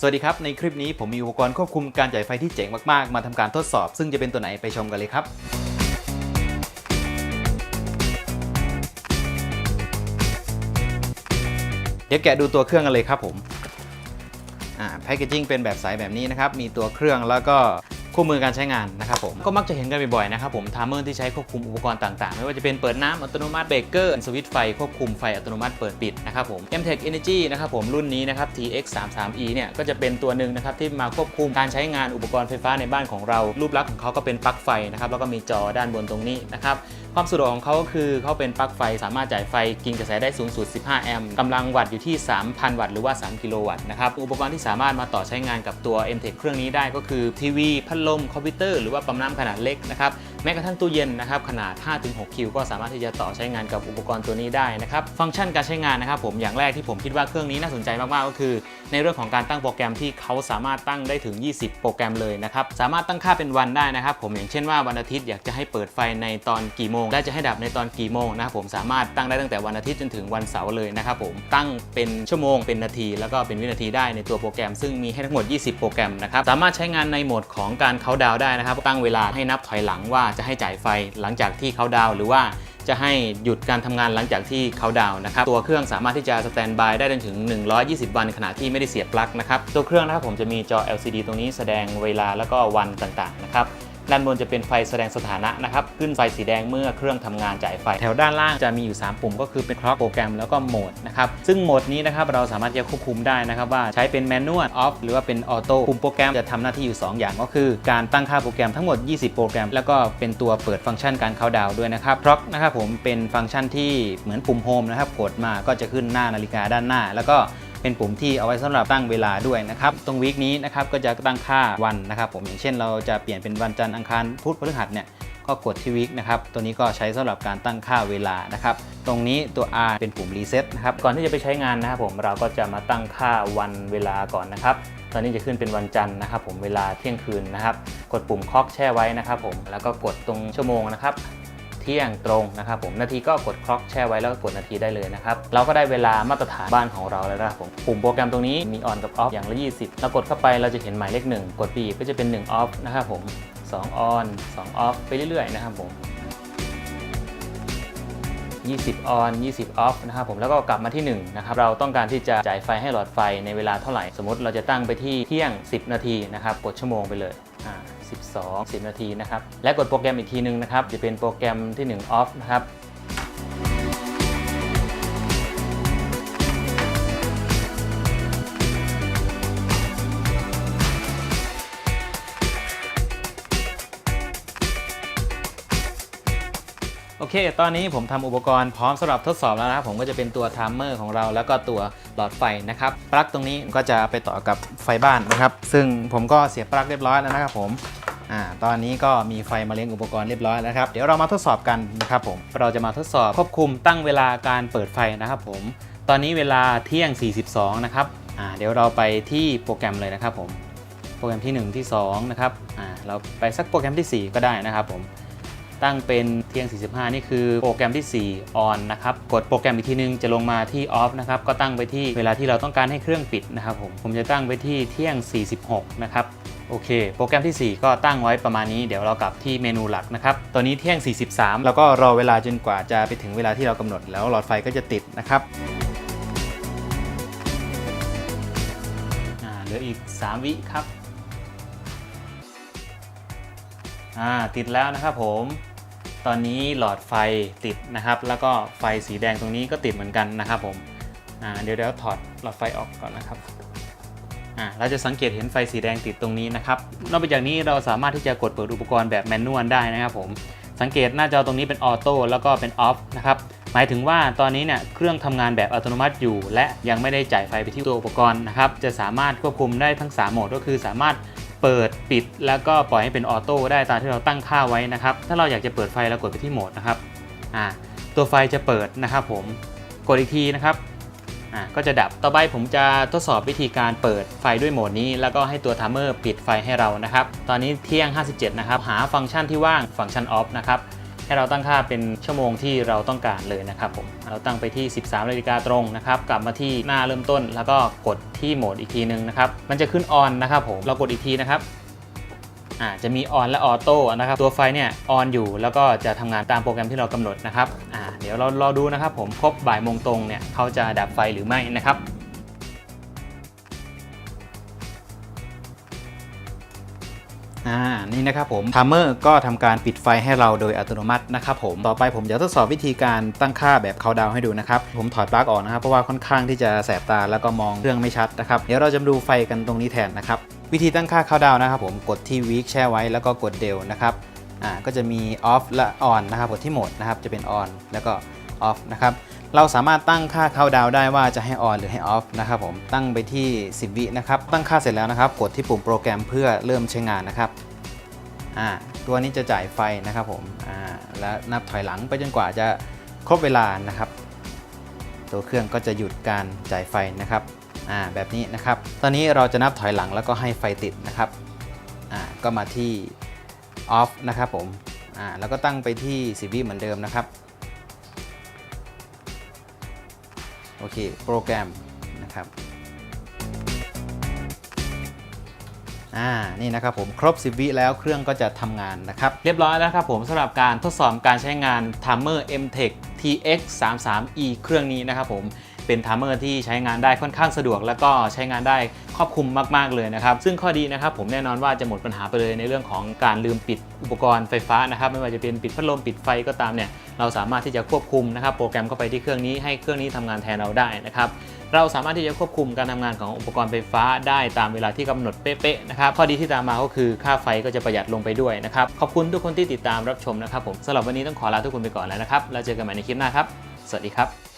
สวัสดีครับ ในคลิปนี้ผมมีอุปกรณ์ควบคุมการจ่ายไฟที่เจ๋งมาก ๆ มาทำการทดสอบ ซึ่งจะเป็นตัวไหนไปชมกันเลยครับ เดี๋ยวแกะดูตัวเครื่องกันเลยครับผมอ่าแพคเกจิ้งเป็นแบบใสแบบนี้นะครับ มีตัวเครื่องแล้วก็ คู่มือการใช้งานนะครับผมก็มักจะเห็นกันบ่อยๆนะครับผมทามเมอร์ที่ใช้ควบคุมอุปกรณ์ต่างๆ ไม่ว่าจะเป็นเปิดน้ำอัตโนมัติเบรกเกอร์สวิตช์ไฟควบคุมไฟอัตโนมัติเปิดปิดนะครับผม MTech Energy นะครับผมรุ่นนี้นะครับ TX 3 3 E เนี่ยก็จะเป็นตัวหนึ่งนะครับที่มาควบคุมการใช้งานอุปกรณ์ไฟฟ้าในบ้านของเรา รูปลักษณ์ของเขาก็เป็นปลั๊กไฟนะครับแล้วก็มีจอด้านบนตรงนี้นะครับ ความสะดวกของเขาก็คือเขาเป็นปลั๊กไฟสามารถจ่ายไฟกินกระแสได้สูงสุด 15 แอมป์กำลังวัตต์อยู่ที่ 3,000 วัตต์หรือว่า 3 กิโลวัตต์นะครับ อุปกรณ์ที่สามารถมาต่อใช้งานกับตัว MTech เครื่องนี้ได้ก็คือทีวี พัดลม คอมพิวเตอร์ หรือว่าปั๊มน้ำขนาดเล็กนะครับ แม้กระทั่งตู้เย็นนะครับขนาด 5-6 คิว ก็สามารถที่จะต่อใช้งานกับอุปกรณ์ตัวนี้ได้นะครับฟังก์ชันการใช้งานนะครับผมอย่างแรกที่ผมคิดว่าเครื่องนี้น่าสนใจมากๆก็คือ ในเรื่องของการตั้งโปรแกรมที่เขาสามารถตั้งได้ถึง 20 โปรแกรมเลยนะครับสามารถตั้งค่าเป็นวันได้นะครับผมอย่างเช่นว่าวันอาทิตย์อยากจะให้เปิดไฟในตอนกี่โมงและจะให้ดับในตอนกี่โมงนะครับผมสามารถตั้งได้ตั้งแต่วันอาทิตย์จนถึงวันเสาร์เลยนะครับผมตั้งเป็นชั่วโมงเป็นนาที แล้วก็เป็นวินาทีได้ในตัวโปรแกรม ซึ่งมีให้ทั้งหมด 20 โปรแกรมนะครับสามารถใช้งานในโหมดของการเขาน์ดาวน์ได้นะครับตั้งเวลาให้นับถอยหลังว่าจะให้จ่ายไฟหลังจากที่เขาดาวหรือว่าจะให้หยุดการทำงานหลังจากที่เขาดาวน์นะครับ ตัวเครื่องสามารถที่จะสแตนบายได้จนถึง 120 วันขณะที่ไม่ได้เสียบปลั๊กนะครับ ตัวเครื่องนะครับผมจะมีจอ LCD ตรงนี้แสดงเวลาแล้วก็วันต่างๆนะครับ ด้านบนจะเป็นไฟแสดงสถานะนะครับ ขึ้นไฟสีแดงเมื่อเครื่องทำงานจ่ายไฟ แถวด้านล่างจะมีอยู่ 3 ปุ่มก็คือเป็นคล็อกโปรแกรมแล้วก็โหมดนะครับ ซึ่งโหมดนี้นะครับเราสามารถจะควบคุมได้นะครับว่าใช้เป็นแมนนวลออฟหรือว่าเป็นออโต้ปุ่มโปรแกรมจะทำหน้าที่อยู่ 2 อย่างก็คือ การตั้งค่าโปรแกรมทั้งหมด 20 โปรแกรม แล้วก็เป็นตัวเปิดฟังก์ชันการเข้าดาวด้วยนะครับคล็อกนะครับผมเป็นฟังก์ชันที่เหมือนปุ่มโฮมนะครับกดมาก็จะขึ้นหน้านาฬิกาด้านหน้า แล้วก็ เป็นปุ่มที่เอาไว้สำหรับตั้งเวลาด้วยนะครับ ตรงวีคนี้นะครับก็จะตั้งค่าวันนะครับ ผมอย่างเช่นเราจะเปลี่ยนเป็นวันจันทร์อังคารพุธพฤหัสเนี่ยก็กดที่วีคนะครับ ตัวนี้ก็ใช้สำหรับการตั้งค่าเวลานะครับ ตรงนี้ตัว R เป็นปุ่มรีเซ็ตนะครับ ก่อนที่จะไปใช้งานนะครับผม เราก็จะมาตั้งค่าวันเวลาก่อนนะครับ ตอนนี้จะขึ้นเป็นวันจันทร์นะครับ ผม เวลาเที่ยงคืนนะครับ กดปุ่มคล็อกแช่ไว้นะครับ ผม แล้วก็กดตรงชั่วโมงนะครับ ที่ยงตรงนะครับผมนาทีก็กดคล็อกแช่ไว้แล้วก็กดนาทีได้เลยนะครับเราก็ได้เวลามาตรฐานบ้านของเราแล้วนะครับผมปุ่มโปรแกรมตรงนี้มีออนกับออฟอย่างละ 20เรากดเข้าไปเราจะเห็นหมายเลขหนึ่งกดปีก็จะเป็น1ออฟนะครับผม2ออน2ออฟไปเรื่อยๆนะครับผม 20 on 20 off นะครับผมแล้วก็กลับมาที่1นะครับเราต้องการที่จะจ่ายไฟให้หลอดไฟในเวลาเท่าไหร่ สมมติเราจะตั้งไปที่เที่ยง 10 นาทีนะครับกดชั่วโมงไปเลยอ่า12 10 นาทีนะครับและกดโปรแกรมอีกทีนึงนะครับจะเป็นโปรแกรมที่ 1 off นะครับ โอเค ตอนนี้ผมทำอุปกรณ์พร้อมสำหรับทดสอบแล้วนะครับ ผมก็จะเป็นตัวไทม์เมอร์ของเรา แล้วก็ตัวหลอดไฟนะครับ ปลั๊กตรงนี้ก็จะไปต่อกับไฟบ้านนะครับ ซึ่งผมก็เสียบปลั๊กเรียบร้อยแล้วนะครับผมอ่าตอนนี้ก็มีไฟมาเลี้ยงอุปกรณ์เรียบร้อยแล้วครับ เดี๋ยวเรามาทดสอบกันนะครับผม เราจะมาทดสอบควบคุมตั้งเวลาการเปิดไฟนะครับผม ตอนนี้เวลาเที่ยง 42 นะครับอ่าเดี๋ยวเราไปที่โปรแกรมเลยนะครับผม โปรแกรมที่ 1 ที่2นะครับอ่าเราไปสักโปรแกรมทีสี่4 ก็ได้นะครับผม ตั้งเป็นเที่ยง 45 นี่คือโปรแกรมที่ 4 on นะครับ กดโปรแกรมอีกทีนึงจะลงมาที่ off นะครับ ก็ตั้งไปที่เวลาที่เราต้องการให้เครื่องปิดนะครับผม ผมจะตั้งไปที่เที่ยง 46 นะครับ โอเค โปรแกรมที่ 4 ก็ตั้งไว้ประมาณนี้ เดี๋ยวเรากลับที่เมนูหลักนะครับ ตอนนี้เที่ยง 43 แล้วก็รอเวลาจนกว่าจะไปถึงเวลาที่เรากำหนด แล้วหลอดไฟก็จะติดนะครับอ่าเหลืออีก 3 วิครับ อ่าติดแล้วนะครับผมตอนนี้หลอดไฟติดนะครับ แล้วก็ไฟสีแดงตรงนี้ก็ติดเหมือนกันนะครับผมอ่าเดี๋ยวเดี๋ยวถอดหลอดไฟออกก่อนนะครับอ่าเราจะสังเกตเห็นไฟสีแดงติดตรงนี้นะครับ นอกจากนี้เราสามารถที่จะกดเปิดอุปกรณ์แบบแมนนวลได้นะครับผมสังเกตหน้าจอตรงนี้เป็นออโต้แล้วก็เป็นออฟนะครับหมายถึงว่าตอนนี้เนี่ยเครื่องทำงานแบบอัตโนมัติอยู่ และยังไม่ได้จ่ายไฟไปที่ตัวอุปกรณ์นะครับ จะสามารถควบคุมได้ทั้ง 3 โหมดก็คือสามารถ เปิดปิด แล้วก็ปล่อยให้เป็นออโต้ได้ตามที่เราตั้งค่าไว้นะครับ ถ้าเราอยากจะเปิดไฟเรากดไปที่โหมดนะครับอ่าตัวไฟจะเปิดนะครับผมกดอีกทีนะครับอ่าก็จะดับต่อไปผมจะทดสอบวิธีการเปิดไฟด้วยโหมดนี้ แล้วก็ให้ตัวทามเมอร์ปิดไฟให้เรานะครับ ตอนนี้เที่ยง 57 นะครับ หาฟังก์ชันที่ว่างฟังก์ชันออฟนะครับ ให้เราตั้งค่าเป็นชั่วโมงที่เราต้องการเลยนะครับผม เราตั้งไปที่ 13นาฬิกาตรงนะครับกลับมาที่หน้าเริ่มต้น แล้วก็กดที่โหมดอีกทีนึงนะครับมันจะขึ้นออนนะครับผมเรากดอีกทีนะครับอ่าจะมีออนและออโต้นะครับตัวไฟเนี่ยออนอยู่แล้วก็จะทำงานตามโปรแกรมที่เรากำหนดนะครับอ่าเดี๋ยวเรารอดูนะครับผมครบบ่ายโมงตรงเนี่ยเขาจะดับไฟหรือไม่นะครับ อ่านี่นะครับผมท i มเมอร์ก็ทำการปิดไฟให้เราโดยอัตโนมัตินะครับผมต่อไปผมจะทดสอบวิธีการตั้งค่าแบบเขาดาวให้ดูนะครับผมถอดปลั๊กออกนะครับเพราะว่าค่อนข้างที่จะแสบตาแล้วก็มองเครื่องไม่ชัดนะครับเดี๋ยวเราจะดูไฟกันตรงนี้แทนนะครับวิธีตั้งค่าเขาดาวนะครับผมกดที่ week แช่ไว้แล้วก็กดเดลนะครับอ่าก็จะมี off และ on นะครับกดที่โหมดนะครับจะเป็น on แล้วก็ off นะครับเราสามารถตั้งค่าเข้าดาวได้ว่าจะให้ on หรือให้ off นะครับผมตั้งไปที่ 10 วินะครับ ตั้งค่าเสร็จแล้วนะครับ กดที่ปุ่มโปรแกรมเพื่อเริ่มใช้งานนะครับอ่าตัวนี้จะจ่ายไฟนะครับผมอ่าและนับถอยหลังไปจนกว่าจะครบเวลานะครับ ตัวเครื่องก็จะหยุดการจ่ายไฟนะครับอ่าแบบนี้นะครับ ตอนนี้เราจะนับถอยหลังแล้วก็ให้ไฟติดนะครับอ่าก็มาที่ off นะครับผมอ่าแล้วก็ตั้งไปที่10วิเหมือนเดิมนะครับ โอเค โปรแกรมนะครับอ่า นี่นะครับผมครบ 10 วิแล้วเครื่องก็จะทำงานนะครับ เรียบร้อยแล้วครับผมสำหรับการทดสอบการใช้งาน Timer MTech TX 3 3 E เครื่องนี้นะครับผม เป็นไทม์เมอร์ที่ใช้งานได้ค่อนข้างสะดวก แล้วก็ใช้งานได้ครอบคลุมมากๆเลยนะครับ ซึ่งข้อดีนะครับผมแน่นอนว่าจะหมดปัญหาไปเลยในเรื่องของการลืมปิดอุปกรณ์ไฟฟ้านะครับ ไม่ว่าจะเป็นปิดพัดลมปิดไฟก็ตามเนี่ยเราสามารถที่จะควบคุมนะครับโปรแกรมเข้าไปที่เครื่องนี้ให้เครื่องนี้ทำงานแทนเราได้นะครับเราสามารถที่จะควบคุมการทำงานของอุปกรณ์ไฟฟ้าได้ตามเวลาที่กำหนดเป๊ะๆนะครับข้อดีที่ตามมาก็คือค่าไฟก็จะประหยัดลงไปด้วยนะครับขอบคุณทุกคนที่ติดตามรับชมนะครับผมสำหรับวันนี้ต้องขอลาทุกคนไปก่อนแล้วนะครับแล้วเจอกันใหม่ในคลิปหน้าครับ สวัสดีครับ